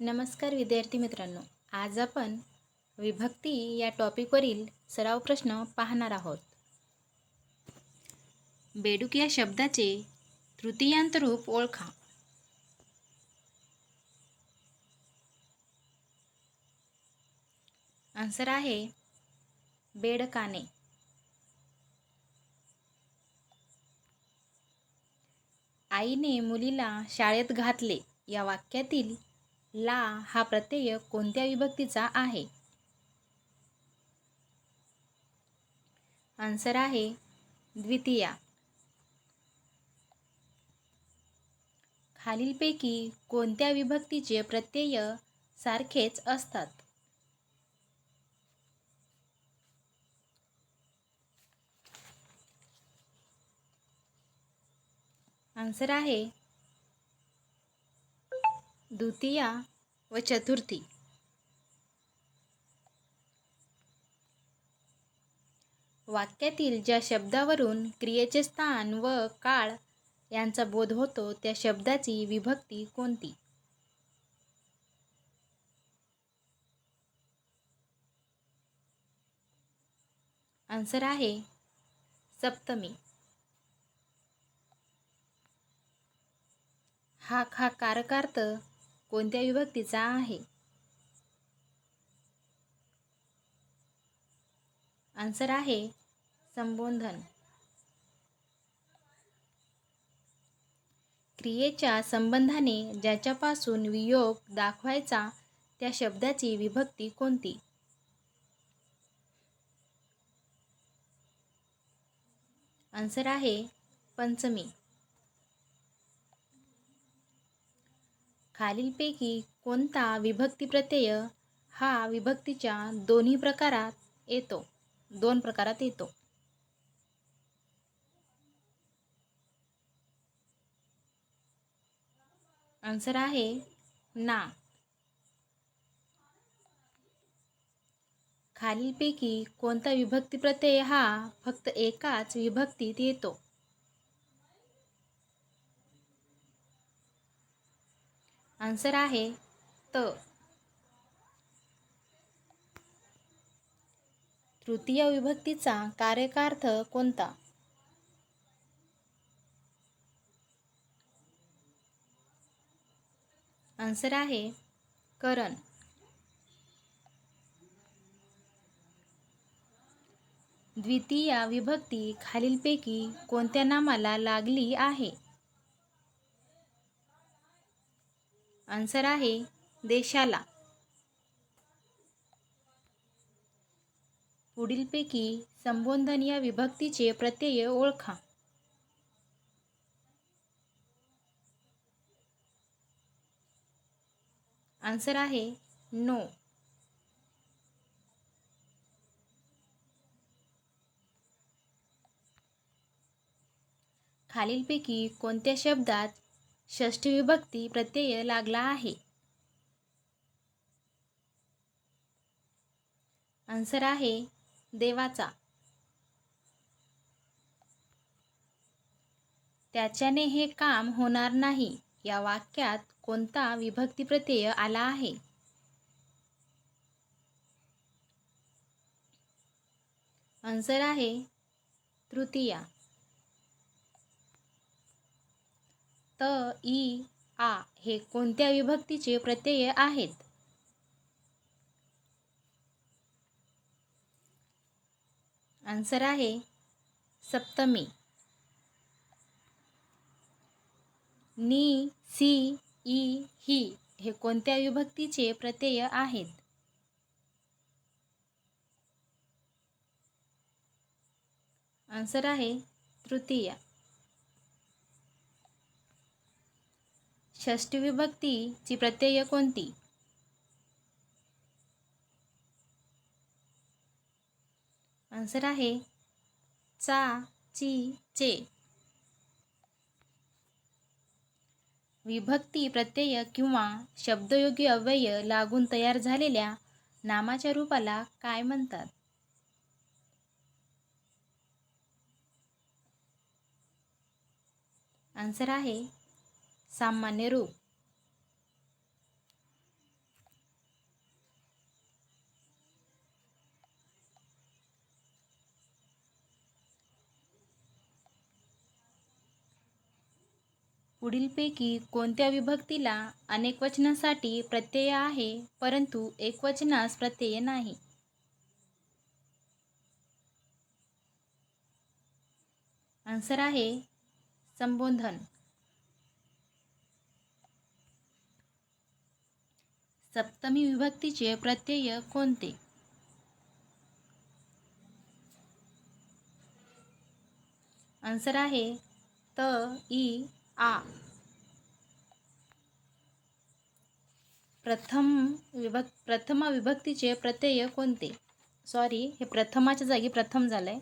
नमस्कार विद्यार्थी मित्रांनो. आज आपण विभक्ती या टॉपिकवरील सराव प्रश्न पाहणार आहोत. बेडूक या शब्दाचे तृतीयांत रूप ओळखा. आन्सर आहे बेडकाने. आईने मुलीला शाळेत घातले या वाक्यातील ला हा प्रत्यय कोणत्या विभक्तीचा आहे? आन्सर आहे द्वितीया. खालीलपैकी कोणत्या विभक्तीचे प्रत्यय सारखेच असतात? आन्सर आहे द्वितीया व चतुर्थी. वाक्यातील ज्या शब्दावरून क्रियेचे स्थान व काळ यांचा बोध होतो त्या शब्दाची विभक्ती कोणती? आन्सर आहे सप्तमी. हा खा कारकार्थ कोणत्या विभक्तीचा आहे? आन्सर आहे संबोधन. क्रियेच्या संबंधाने ज्याच्यापासून वियोग दाखवायचा त्या शब्दाची विभक्ती कोणती? आन्सर आहे पंचमी. खालीलपैकी कोणता विभक्ती प्रत्यय हा विभक्तीच्या दोन्ही प्रकारात येतो? दोन प्रकारात येतो. आन्सर आहे ना. खालीलपैकी कोणता विभक्ती प्रत्यय हा फक्त एकाच विभक्तीत येतो? आन्सर आहे त. तृतीय विभक्तीचा कार्यकार्थ कोणता? आन्सर आहे करण. द्वितीय विभक्ती खालीलपैकी कोणत्या नामाला लागली आहे? आन्सर आहे देशाला. पुढीलपैकी संबोधन या विभक्तीचे प्रत्यय ओळखा. आन्सर आहे नो. खालीलपैकी कोणत्या शब्दात षष्ठी विभक्ती प्रत्यय लागला आहे. आन्सर आहे देवाचा. त्याच्याने हे काम होणार नाही. या वाक्यात कोणता विभक्ती प्रत्यय आला आहे? आन्सर आहे तृतीया. त ई आ हे कोणत्या विभक्तीचे प्रत्यय आहेत? आन्सर आहे सप्तमी. नी सी ई ही हे कोणत्या विभक्तीचे प्रत्यय आहेत? आन्सर आहे तृतीया. षष्टी विभक्तीची प्रत्यय कोणती? आन्सर आहे चा ची चे. विभक्ती प्रत्यय किंवा शब्दयोगी अव्यय लागून तयार झालेल्या नामाच्या रूपाला काय म्हणतात? आन्सर आहे सामान्य रूप. पुढीलपैकी कोणत्या विभक्तीला अनेकवचनासाठी प्रत्यय आहे परंतु एकवचनास प्रत्यय नाही? आन्सर आहे संबोधन. सप्तमी विभक्तीचे प्रत्यय कोणते? आन्सर आहे त ई आ. प्रथम विभक् प्रथम विभक्तीचे प्रत्यय कोणते? सॉरी हे प्रथमाच्या जागी प्रथम झालं आहे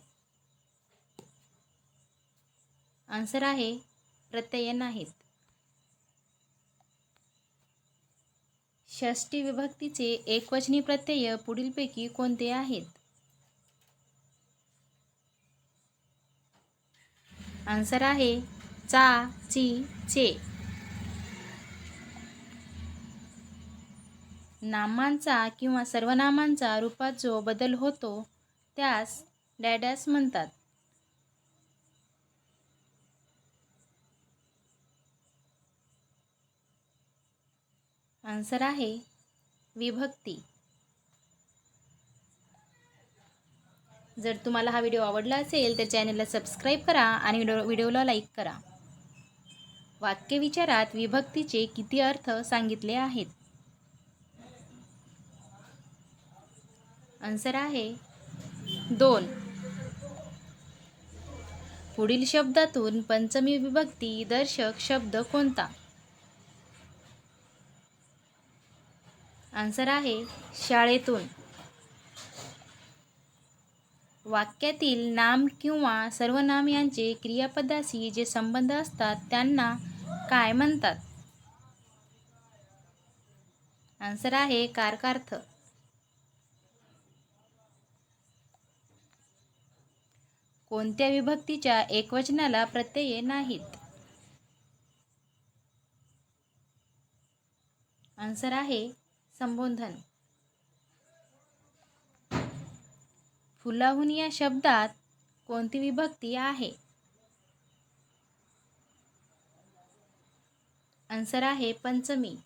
आन्सर आहे प्रत्यय नाहीत. षष्टी विभक्तीचे एकवचनी प्रत्यय पुढीलपैकी कोणते आहेत? आन्सर आहे चा ची चे. नामांचा किंवा सर्वनामांचा रूपात जो बदल होतो त्यास डॅडॅस म्हणतात. आन्सर आहे विभक्ती. जर तुम्हाला हा व्हिडिओ आवडला असेल तर चॅनलला सबस्क्राईब करा आणि व्हिडिओला लाईक करा. वाक्यविचारात विभक्तीचे किती अर्थ सांगितले आहेत? आन्सर आहे दोन. पुढील शब्दातून पंचमी विभक्ती दर्शक शब्द कोणता? आन्सर आहे शाळेतून. वाक्यातील नाम किंवा सर्वनाम यांचे क्रियापदाशी जे संबंध असतात त्यांना काय म्हणतात? आन्सर आहे कारकार्थ. कोणत्या विभक्तीच्या एकवचनाला प्रत्यय नाहीत? आन्सर आहे संबोधन. फुलाहून या शब्दात कोणती विभक्ती आहे? आन्सर आहे पंचमी.